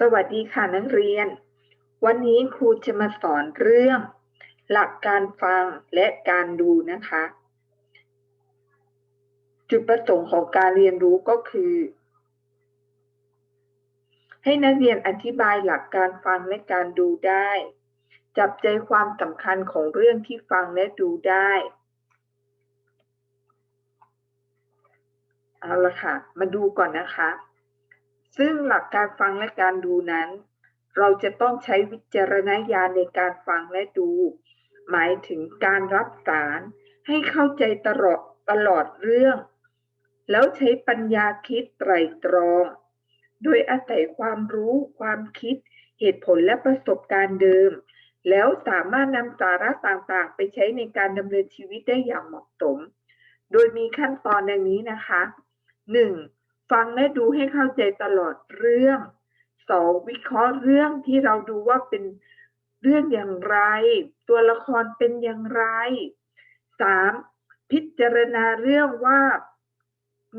สวัสดีค่ะนักเรียน วันนี้ครูจะมาสอนเรื่อง หลักการฟังและการดูนะคะ จุดประสงค์ของการเรียนรู้ก็คือ ให้นักเรียนอธิบายหลักการฟังและการดูได้ จับใจความสำคัญของเรื่องที่ฟังและดูได้เอาละค่ะ มาดูก่อนนะคะ ซึ่งหลักการฟังและการดูนั้น เราจะต้องใช้วิจารณญาณในการฟังและดู หมายถึงการรับสารให้เข้าใจตลอดตลอดเรื่อง แล้วใช้ปัญญาคิดไตรตรอง โดยอาศัยความรู้ความคิดเหตุผลและประสบการณ์เดิม แล้วสามารถนำสาระต่างๆ ไปใช้ในการดำเนินชีวิตได้อย่างเหมาะสม โดยมีขั้นตอนดังนี้นะคะ 1. ฟังและดูให้เข้าใจตลอดเรื่อง 2. วิเคราะห์เรื่องที่เราดูว่าเป็นเรื่องอย่างไร ตัวละครเป็นอย่างไร 3. พิจารณาเรื่องว่า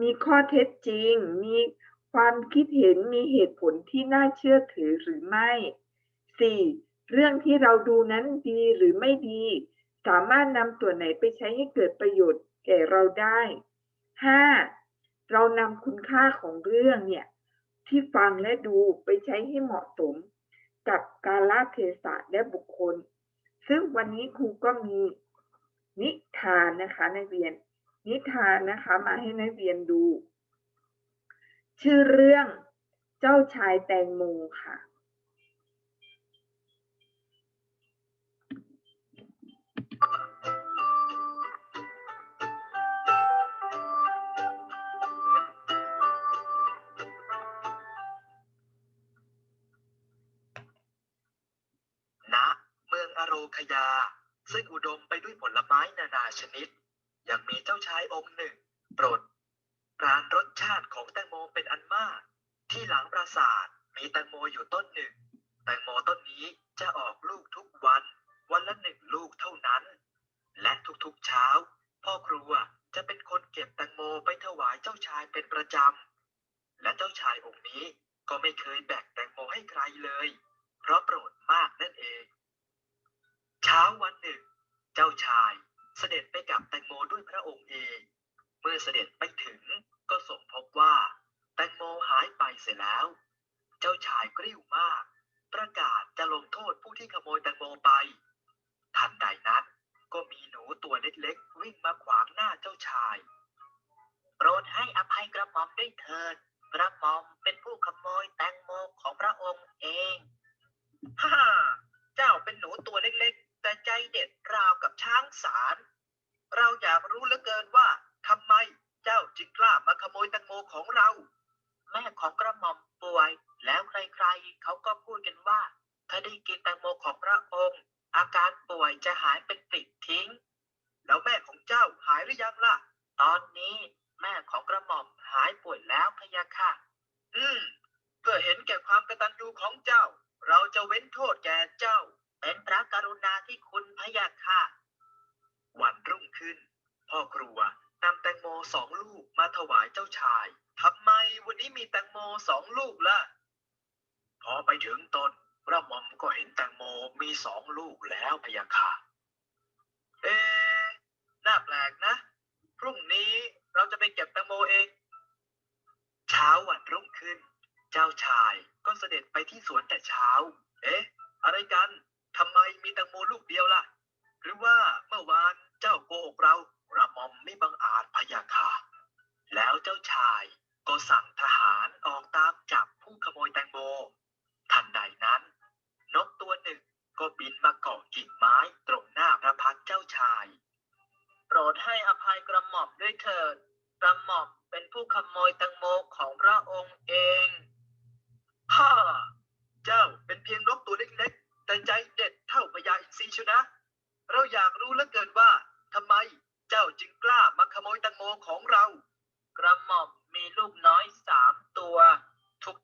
มีข้อเท็จจริง มีความคิดเห็นมีเหตุผลที่น่าเชื่อถือหรือไม่ 4. เรื่องที่เราดูนั้นดีหรือไม่ดี สามารถนำส่วไหนไปใช้ให้เกิดประโยชน์แก่เราได้ 5. เรานำคุณค่าของเรื่องเนี่ยที่ฟังและดูไปใช้ให้เหมาะสมกับกาลเทศะและบุคคล ซึ่งวันนี้ครูก็มีนิทานนะคะนักเรียน นิทานนะคะมาให้นักเรียนดู ชื่อเรื่องเจ้าชายแตงโมค่ะ มืองอโรคยา ซึ่งอุดมไปด้วยผลไม้นานาชนิด ยังมีเจ้าชายองค์หนึ่งโปรดปรานรสชาติของแตงโมเป็นอันมาก ที่หลังปราสาทมีแตงโมอยู่ต้นหนึ่ง แตงโมต้นนี้จะออกลูกทุกวัน วันละหนึ่งลูกเท่านั้น และทุกๆเช้า พ่อครัวจะเป็นคนเก็บแตงโมไปถวายเจ้าชายเป็นประจำ และเจ้าชายองค์นี้ก็ไม่เคยแบ่งแตงโมให้ใครเลย เพราะโปรดมากนั่นเอง เช้าวันหนึ่ง เจ้าชายเสด็จไปกับแตงโมด้วยพระองค์เอง เมื่อเสด็จไปถึงก็สมพบว่า แตงโมหายไปเสียแล้ว เจ้าชายกริ้วมาก ประกาศจะลงโทษผู้ที่ขโมยแตงโมไป ทันใดนั้นก็มีหนูตัวเล็กๆวิ่งมาขวางหน้าเจ้าชาย โปรดให้อภัยกระหม่อมด้วยเถิด กระหม่อมเป็นผู้ขโมยแตงโมของพระองค์เอง ฮ่า เจ้าเป็นหนูตัวเล็กๆ แต่ใจเด็ดราวกับช้างสาร เราอยากรู้เหลือเกินว่าทำไมเจ้าจึงกล้ามาขโมยแตงโมของเรา แม่ของกระหม่อมป่วย แล้วใครๆ เขาก็พูดกันว่า ถ้าได้กินแตงโมของพระองค์ อาการป่วยจะหายเป็นปลิดทิ้ง แล้วแม่ของเจ้าหายหรือยังล่ะ ตอนนี้แม่ของกระหม่อมหายป่วยแล้วพะยะค่ะ อืม เพื่อเห็นแก่ความกตัญญูของเจ้า เราจะเว้นโทษแก่เจ้า เป็นพระกรุณาที่คุณพะยะค่ะ วันรุ่งขึ้น พ่อครัวนำแตงโมสองลูกมาถวายเจ้าชายทำไมวันนี้มีแตงโมสองลูกล่ะ พอไปถึงต้นกระหม่อมก็เห็นแตงโมมีสองลูกแล้วพยะค่ะ เอ๊ะน่าแปลกนะ พรุ่งนี้เราจะไปเก็บแตงโมเอง เช้าวันรุ่งขึ้น เจ้าชายก็เสด็จไปที่สวนแต่เช้า เอ๊ะ อะไรกันทำไมมีแตงโมลูกเดียวล่ะ หรือว่าเมื่อวานเจ้าโกหกเราระหมอมไม่บังอาจพะยาค่ะ แล้วเจ้าชายก็สั่งทหารออกตามจับผู้ขโมยแตงโม ทันใดนั้น นกตัวหนึ่งก็บินมาเกาะกิ่งไม้ตรงหน้าพระพักตร์เจ้าชาย โปรดให้อภัยกระหม่อมด้วยเถิด กระหม่อมเป็นผู้ขโมยแตงโมของพระองค์เอง ฮ่า เจ้าเป็นเพียงนกตัวเล็กๆ แต่ใจเด็ดเท่าพญาอินทรีชนะ เราอยากรู้เหลือเกินว่าทำไมเจ้าจึงกล้ามาขโมยแตงโมของเรา กระหม่อมมีลูกน้อยสามตัว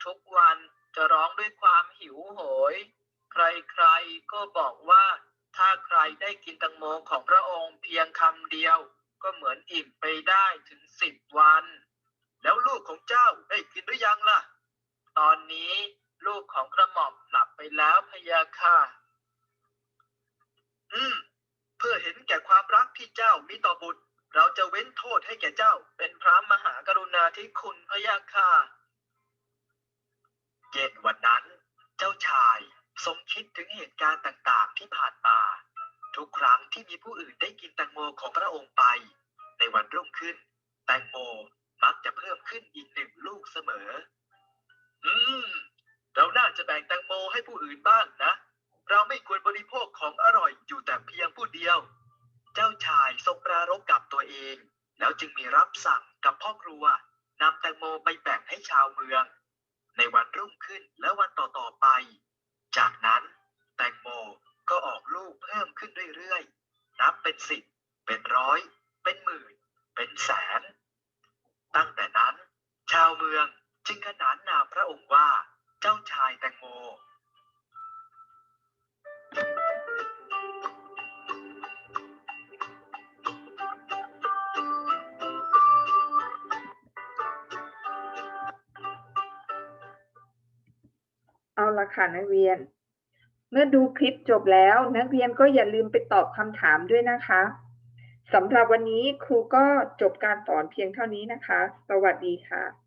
ทุกๆวันจะร้องด้วยความหิวโหย ใครๆก็บอกว่า ถ้าใครได้กินแตงโมของพระองค์เพียงคำ เดียวก็เหมือนอิ่มไปได้ถึงสิบวัน แล้วลูกของเจ้าได้กินหรือยังล่ะ ตอนนี้ลูกของกระหม่อมหลับไปแล้วพยาค่ะ อืม เพื่อเห็นแก่ความรักที่เจ้ามีต่อบุตร เราจะเว้นโทษให้แก่เจ้า เป็นพระมหากรุณาธิคุณพยาค่ะเย็นวันนั้น เจ้าชายทรงคิดถึงเหตุการณ์ต่างๆที่ผ่านมา ทุกครั้งที่มีผู้อื่นได้กินแตงโมของพระองค์ไป ในวันรุ่งขึ้น แตงโมมักจะเพิ่มขึ้นอีกหนึ่งลูกเสมอ อืม เราน่าจะแบ่งแตงโมให้ผู้อื่นบ้างนะ เราไม่ควรบริโภคของอร่อยอยู่แต่เพียงผู้เดียว เจ้าชายทรงปรารภกับตัวเอง แล้วจึงมีรับสั่งกับพ่อครัวนำแตงโมไปแบ่งให้ชาวเมือง ในวันรุ่งขึ้นและวันต่อๆไป จากนั้น ขึ้นเรื่อยๆ นับเป็นสิบ เป็นร้อย เป็นหมื่น เป็นแสน ตั้งแต่นั้น ชาวเมืองจึงขนานนามพระองค์ว่าเจ้าชายแตงโม เอาละค่ะนักเรียน เมื่อดูคลิปจบแล้ว นักเรียนก็อย่าลืมไปตอบคำถามด้วยนะคะสำหรับวันนี้ครูก็จบการสอนเพียงเท่านี้นะคะ สวัสดีค่ะ